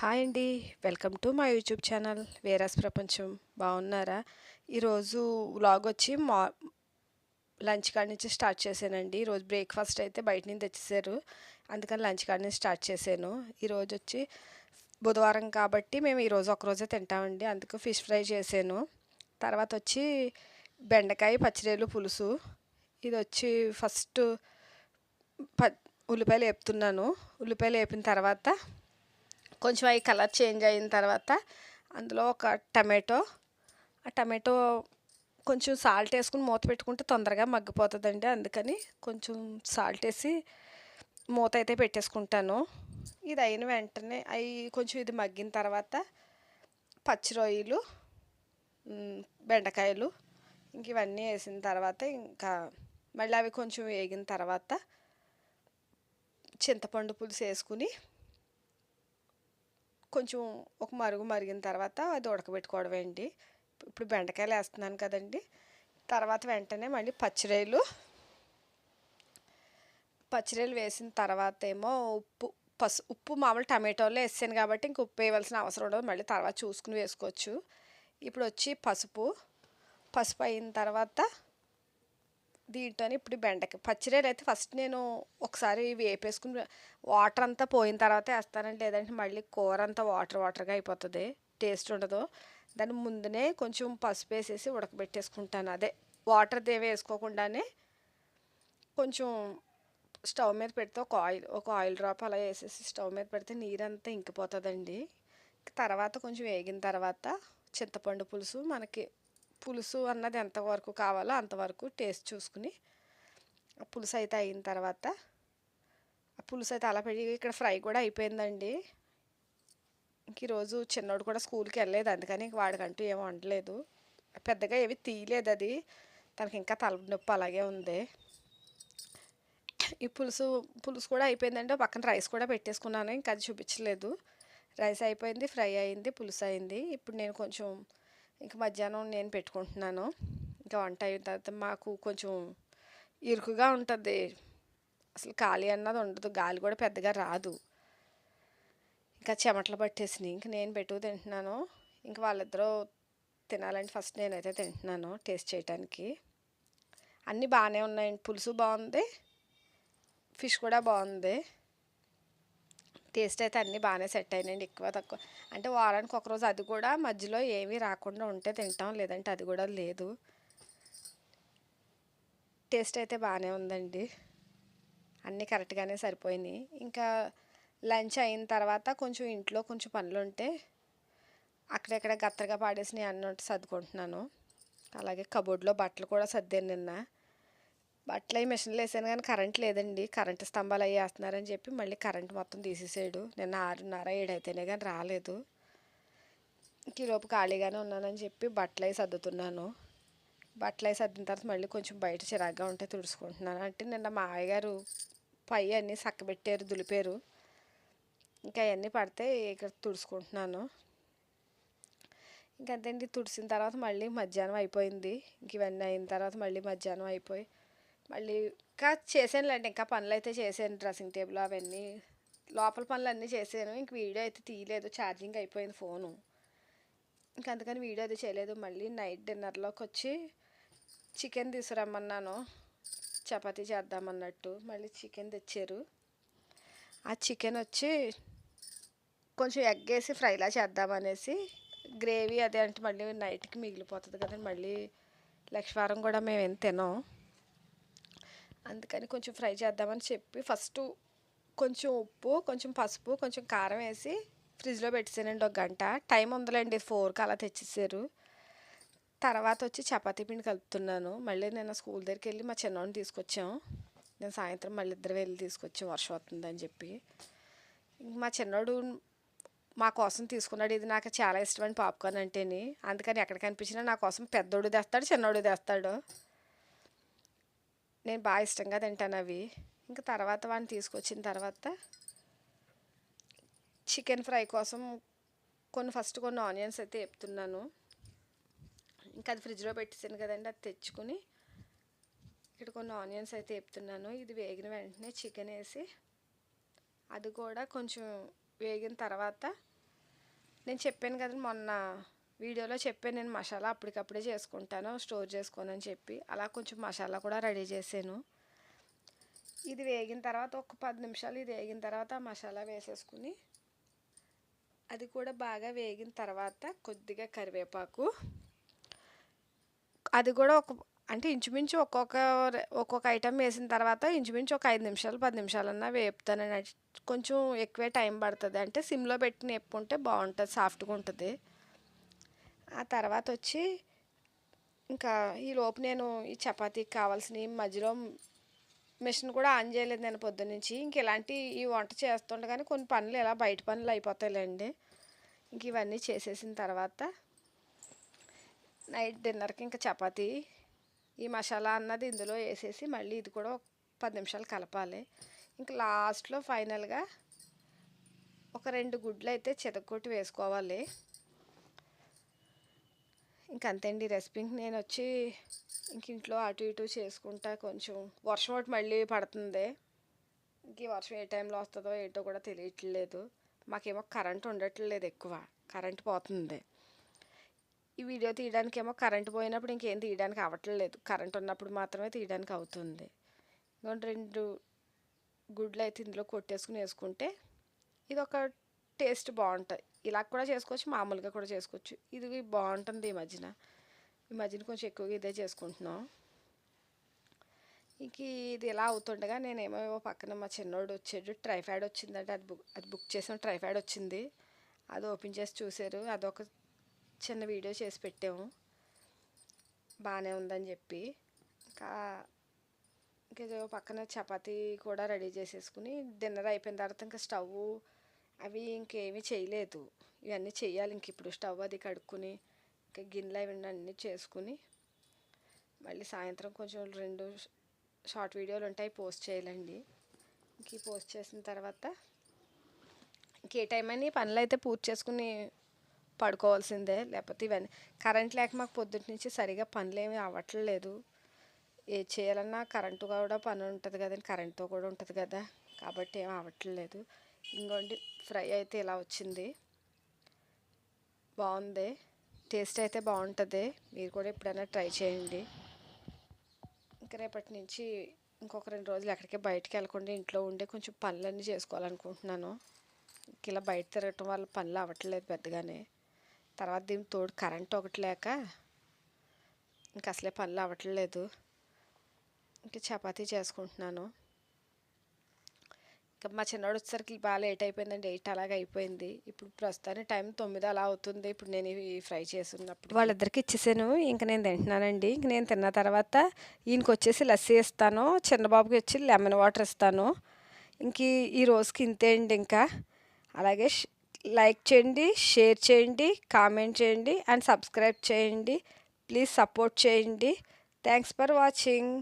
Hi అండి. Welcome to మా YouTube channel వేరాస్ ప్రపంచం. బాగున్నారా? ఈరోజు వ్లాగ్ వచ్చి మా లంచ్ కాడ నుంచి స్టార్ట్ చేశానండి. ఈరోజు బ్రేక్ఫాస్ట్ అయితే బయట నుంచి తెచ్చేసారు అందుకని లంచ్ కాడ నుంచి స్టార్ట్ చేశాను. ఈరోజు వచ్చి బుధవారం కాబట్టి మేము ఈరోజు ఒకరోజే తింటామండి. అందుకు ఫిష్ ఫ్రై చేశాను. తర్వాత వచ్చి బెండకాయ పచ్చిరేలు పులుసు. ఇది వచ్చి ఫస్ట్ ప ఉల్లిపాయలు వేపుతున్నాను. ఉల్లిపాయలు వేపిన తర్వాత కొంచెం అవి కలర్ చేంజ్ అయిన తర్వాత అందులో ఒక టమాటో ఆ టమాటో కొంచెం సాల్ట్ వేసుకుని మూత పెట్టుకుంటే తొందరగా మగ్గిపోతుందండి. అందుకని కొంచెం సాల్ట్ వేసి మూత అయితే పెట్టేసుకుంటాను. ఇది అయిన వెంటనే అవి కొంచెం ఇది మగ్గిన తర్వాత పచ్చి రొయ్యలు బెండకాయలు ఇంక ఇవన్నీ వేసిన తర్వాత ఇంకా మళ్ళీ అవి కొంచెం వేగిన తర్వాత చింతపండు పులుసు వేసుకుని కొంచెం ఒక మరుగు మరిగిన తర్వాత అది ఉడకబెట్టుకోవడం అండి. ఇప్పుడు బెండకాయలు వేస్తున్నాను కదండి. తర్వాత వెంటనే మళ్ళీ పచ్చిరాయలు పచ్చిరాయలు వేసిన తర్వాత ఏమో ఉప్పు పసు ఉప్పు మామూలు టమాటోలో వేసాను కాబట్టి ఇంక ఉప్పు వేయవలసిన అవసరం ఉండదు. మళ్ళీ తర్వాత చూసుకుని వేసుకోవచ్చు. ఇప్పుడు వచ్చి పసుపు. పసుపు అయిన తర్వాత దీంట్లోనే ఇప్పుడు బెండకాయ పచ్చిరేలు అయితే ఫస్ట్ నేను ఒకసారి వేపేసుకుని వాటర్ అంతా పోయిన తర్వాత వేస్తానండి. లేదంటే మళ్ళీ కూర అంతా వాటర్ వాటర్గా అయిపోతుంది. టేస్ట్ ఉండదు. దాని ముందునే కొంచెం పసుపు వేసేసి ఉడకబెట్టేసుకుంటాను. అదే వాటర్ దేవి వేసుకోకుండానే కొంచెం స్టవ్ మీద పెడితే ఒక ఆయిల్ ఒక ఆయిల్ డ్రాప్ అలా వేసేసి స్టవ్ మీద పెడితే నీరంతా ఇంకిపోతుందండి. తర్వాత కొంచెం వేగిన తర్వాత చింతపండు పులుసు మనకి పులుసు అన్నది ఎంతవరకు కావాలో అంతవరకు టేస్ట్ చూసుకుని ఆ పులుసు అయితే అయిన తర్వాత ఆ పులుసు అయితే అలా పెట్టి ఇక్కడ ఫ్రై కూడా అయిపోయిందండి. ఇంక ఈరోజు చిన్నోడు కూడా స్కూల్కి వెళ్ళలేదు అందుకని ఇంక వాడికంటూ ఏం వండలేదు. పెద్దగా ఏవి తీయలేదు అది. తనకి ఇంకా తలనొప్పి అలాగే ఉంది. ఈ పులుసు పులుసు కూడా అయిపోయిందండి. పక్కన రైస్ కూడా పెట్టేసుకున్నాను ఇంకా అది చూపించలేదు. రైస్ అయిపోయింది ఫ్రై అయింది పులుసు అయింది. ఇప్పుడు నేను కొంచెం ఇంక మధ్యాహ్నం నేను పెట్టుకుంటున్నాను. ఇంకా వంట అయిన తర్వాత మాకు కొంచెం ఇరుకుగా ఉంటుంది. అసలు ఖాళీ అన్నది ఉండదు. గాలి కూడా పెద్దగా రాదు. ఇంకా చెమటలు పట్టేసినాయి. ఇంక నేను పెట్టు తింటున్నాను. ఇంక వాళ్ళిద్దరూ తినాలంటే ఫస్ట్ నేనైతే తింటున్నాను టేస్ట్ చేయడానికి అన్నీ బాగానే ఉన్నాయండి పులుసు బాగుంది. ఫిష్ కూడా బాగుంది. టేస్ట్ అయితే అన్నీ బాగానే సెట్ అయినాయండి ఎక్కువ తక్కువ. అంటే వారానికి ఒకరోజు అది కూడా మధ్యలో ఏమీ రాకుండా ఉంటే తింటాం లేదంటే అది కూడా లేదు. టేస్ట్ అయితే బాగానే ఉందండి. అన్నీ కరెక్ట్గానే సరిపోయినాయి. ఇంకా లంచ్ అయిన తర్వాత కొంచెం ఇంట్లో కొంచెం పనులు ఉంటే అక్కడెక్కడ గత్తరగా పాడేసినవి అన్నీ సర్దుకుంటున్నాను. అలాగే కబోర్డ్లో బట్టలు కూడా సర్దాను నిన్న. బట్టలు అవి మిషన్లో వేసాను కానీ కరెంట్ లేదండి. కరెంటు స్తంభాలు అవి వేస్తున్నారని చెప్పి మళ్ళీ కరెంట్ మొత్తం తీసేసాడు. నిన్న ఆరున్నర ఏడైతేనే కానీ రాలేదు. ఈలోపు ఖాళీగానే ఉన్నానని చెప్పి బట్టలు అవి సర్దుతున్నాను. బట్టలు అవి సర్దిన తర్వాత మళ్ళీ కొంచెం బయట చిరాగ్గా ఉంటే తుడుచుకుంటున్నాను. అంటే నిన్న మా అయ్యగారు పై అన్నీ సక్కబెట్టారు దులిపారు. ఇంకా అవన్నీ పడితే ఇక్కడ తుడుచుకుంటున్నాను. ఇంకంతేంటి తుడిసిన తర్వాత మళ్ళీ మధ్యాహ్నం అయిపోయింది. ఇంక ఇవన్నీ అయిన తర్వాత మళ్ళీ మధ్యాహ్నం అయిపోయి మళ్ళీ ఇంకా చేసానులేండి ఇంకా పనులు అయితే చేశాను డ్రెస్సింగ్ టేబుల్ అవన్నీ. లోపల పనులు అన్నీ చేశాను ఇంక వీడియో అయితే తీయలేదు ఛార్జింగ్ అయిపోయింది ఫోను. ఇంక అందుకని వీడియో అయితే చేయలేదు మళ్ళీ నైట్ డిన్నర్లోకి వచ్చి చికెన్ తీసుకురమ్మన్నాను. చపాతీ చేద్దామన్నట్టు మళ్ళీ చికెన్ తెచ్చారు. ఆ చికెన్ వచ్చి కొంచెం ఎగ్ వేసి ఫ్రైలా చేద్దామనేసి గ్రేవీ అదే అంటే మళ్ళీ నైట్కి మిగిలిపోతుంది కదండి మళ్ళీ లక్షవారం కూడా మేము ఏం తినాం అందుకని కొంచెం ఫ్రై చేద్దామని చెప్పి ఫస్ట్ కొంచెం ఉప్పు కొంచెం పసుపు కొంచెం కారం వేసి ఫ్రిడ్జ్లో పెట్టేసానండి ఒక గంట. టైం ఉందిలేండి ఫోర్కి అలా తెచ్చేసారు. తర్వాత వచ్చి చపాతీ పిండి కలుపుతున్నాను. మళ్ళీ నేను స్కూల్ దగ్గరికి వెళ్ళి మా చిన్నవాడిని తీసుకొచ్చాం. నేను సాయంత్రం మళ్ళీ ఇద్దరు వెళ్ళి తీసుకొచ్చాం వర్షం వస్తుందని చెప్పి. మా చిన్నోడు మా కోసం తీసుకున్నాడు. ఇది నాకు చాలా ఇష్టమైన పాప్కార్న్ అంటేని. అందుకని ఎక్కడ కనిపించినా నా కోసం పెద్దోడు తెస్తాడు చిన్నోడు తెస్తాడు. నేను బాగా ఇష్టంగా తింటాను అవి. ఇంకా తర్వాత వాడిని తీసుకొచ్చిన తర్వాత చికెన్ ఫ్రై కోసం కొన్ని ఫస్ట్ కొన్ని ఆనియన్స్ అయితే వేపుతున్నాను. ఇంకా అది ఫ్రిడ్జ్లో పెట్టేసాను కదండి అది తెచ్చుకుని ఇక్కడ కొన్ని ఆనియన్స్ అయితే వేపుతున్నాను. ఇది వేగిన వెంటనే చికెన్ వేసి అది కూడా కొంచెం వేగిన తర్వాత నేను చెప్పాను కదా మొన్న వీడియోలో చెప్పాను నేను మసాలా అప్పటికప్పుడే చేసుకుంటాను స్టోర్ చేసుకోనని చెప్పి. అలా కొంచెం మసాలా కూడా రెడీ చేశాను. ఇది వేగిన తర్వాత ఒక పది నిమిషాలు ఇది వేగిన తర్వాత మసాలా వేసేసుకుని అది కూడా బాగా వేగిన తర్వాత కొద్దిగా కరివేపాకు. అది కూడా ఒక అంటే ఇంచుమించు ఒక్కొక్క ఒక్కొక్క ఐటెం వేసిన తర్వాత ఇంచుమించు ఒక ఐదు నిమిషాలు పది నిమిషాలన్నా వేపుతానని కొంచెం ఎక్కువే టైం పడుతుంది. అంటే సిమ్లో పెట్టి నేపుకుంటే బాగుంటుంది సాఫ్ట్గా ఉంటుంది. ఆ తర్వాత వచ్చి ఇంకా ఈ లోపు నేను ఈ చపాతీకి కావాల్సిన మధ్యలో మిషన్ కూడా ఆన్ చేయలేదు నేను పొద్దున్నుంచి. ఇంక ఇలాంటి ఈ వంట చేస్తుండగానే కొన్ని పనులు ఇలా బయట పనులు అయిపోతాయిలేండి. ఇంక ఇవన్నీ చేసేసిన తర్వాత నైట్ డిన్నర్కి ఇంకా చపాతీ ఈ మసాలా అన్నది ఇందులో వేసేసి మళ్ళీ ఇది కూడా ఒక పది నిమిషాలు కలపాలి. ఇంకా లాస్ట్లో ఫైనల్గా ఒక రెండు గుడ్లు అయితే చెదగొట్టి వేసుకోవాలి. ఇంకంతే అండి. రెసిపీకి నేను వచ్చి ఇంక ఇంట్లో అటు ఇటు చేసుకుంటా కొంచెం. వర్షం ఒకటి మళ్ళీ పడుతుంది. ఇంక ఈ వర్షం ఏ టైంలో వస్తుందో ఏంటో కూడా తెలియట్లేదు. మాకేమో కరెంట్ ఉండట్లేదు ఎక్కువ. కరెంట్ పోతుంది. ఈ వీడియో తీయడానికి ఏమో కరెంట్ పోయినప్పుడు ఇంకేం తీయడానికి అవ్వట్లేదు. కరెంట్ ఉన్నప్పుడు మాత్రమే తీయడానికి అవుతుంది. ఇంకొంటి రెండు గుడ్లు అయితే ఇందులో కొట్టేసుకుని వేసుకుంటే ఇది ఒక టేస్ట్ బాగుంటుంది ఇలా కూడా చేసుకోవచ్చు మామూలుగా కూడా చేసుకోవచ్చు. ఇది బాగుంటుంది ఈ మధ్యన. ఈ మధ్యన కొంచెం ఎక్కువగా ఇదే చేసుకుంటున్నాం. ఇంక ఇది ఇలా అవుతుండగా నేనేమో పక్కన మా చిన్నోడు వచ్చాడు. ట్రైఫాయిడ్ వచ్చిందంటే. అది బుక్ అది బుక్ చేసాం. ట్రైఫాయిడ్ వచ్చింది. అది ఓపెన్ చేసి చూశారు. అదొక చిన్న వీడియో చేసి పెట్టాము. బాగానే ఉందని చెప్పి. ఇంకా ఇంకేదో పక్కన చపాతీ కూడా రెడీ చేసేసుకుని డిన్నర్ అయిపోయిన తర్వాత ఇంకా స్టవ్ అవి ఇంకేమీ చేయలేదు. ఇవన్నీ చేయాలి ఇంక ఇప్పుడు స్టవ్ అది కడుక్కుని ఇంకా గిన్నెలు అవి అన్నీ చేసుకుని మళ్ళీ సాయంత్రం కొంచెం రెండు షార్ట్ వీడియోలు ఉంటాయి పోస్ట్ చేయాలండి. ఇంక పోస్ట్ చేసిన తర్వాత ఇంకే టైం అని పనులు అయితే పూర్తి చేసుకుని పడుకోవాల్సిందే. లేకపోతే ఇవన్నీ కరెంట్ లేక మాకు పొద్దుటి నుంచి సరిగా పనులు ఏమీ అవ్వట్లేదు. ఏ చేయాలన్నా కరెంటు కూడా పని ఉంటుంది కదండి. కరెంట్తో కూడా ఉంటుంది కదా. కాబట్టి ఏం అవ్వట్లేదు. ఇంకోండి ఫ్రై అయితే ఇలా వచ్చింది. బాగుంది. టేస్ట్ అయితే బాగుంటుంది. మీరు కూడా ఎప్పుడైనా ట్రై చేయండి. ఇంకా రేపటి నుంచి ఇంకొక రెండు రోజులు ఎక్కడికి బయటికి వెళ్ళకుండా ఇంట్లో ఉండే కొంచెం పనులన్నీ చేసుకోవాలనుకుంటున్నాను. ఇలా బయట తిరగటం వల్ల పనులు అవ్వట్లేదు పెద్దగానే. తర్వాత దీని తోడు కరెంట్ ఒకటి లేక ఇంక అసలే పనులు అవ్వట్లేదు. ఇంక చపాతీ చేసుకుంటున్నాను. ఇంకా మా చిన్నోడు వచ్చేసరికి బాగా లేట్ అయిపోయిందండి ఎయిట్ అలాగ అయిపోయింది. ఇప్పుడు ప్రస్తుతానికి టైం తొమ్మిది అలా అవుతుంది. ఇప్పుడు నేను ఇవి ఫ్రై చేస్తున్నప్పుడు వాళ్ళిద్దరికి ఇచ్చేసాను ఇంక నేను తింటున్నానండి. ఇంక నేను తిన్న తర్వాత ఈయనకి వచ్చేసి లస్సీ ఇస్తాను చిన్నబాబుకి వచ్చి లెమన్ వాటర్ ఇస్తాను. ఇంక ఈ రోజుకి ఇంతే అండి ఇంకా. అలాగే లైక్ చేయండి షేర్ చేయండి కామెంట్ చేయండి అండ్ సబ్స్క్రైబ్ చేయండి. ప్లీజ్ సపోర్ట్ చేయండి. Thanks for watching.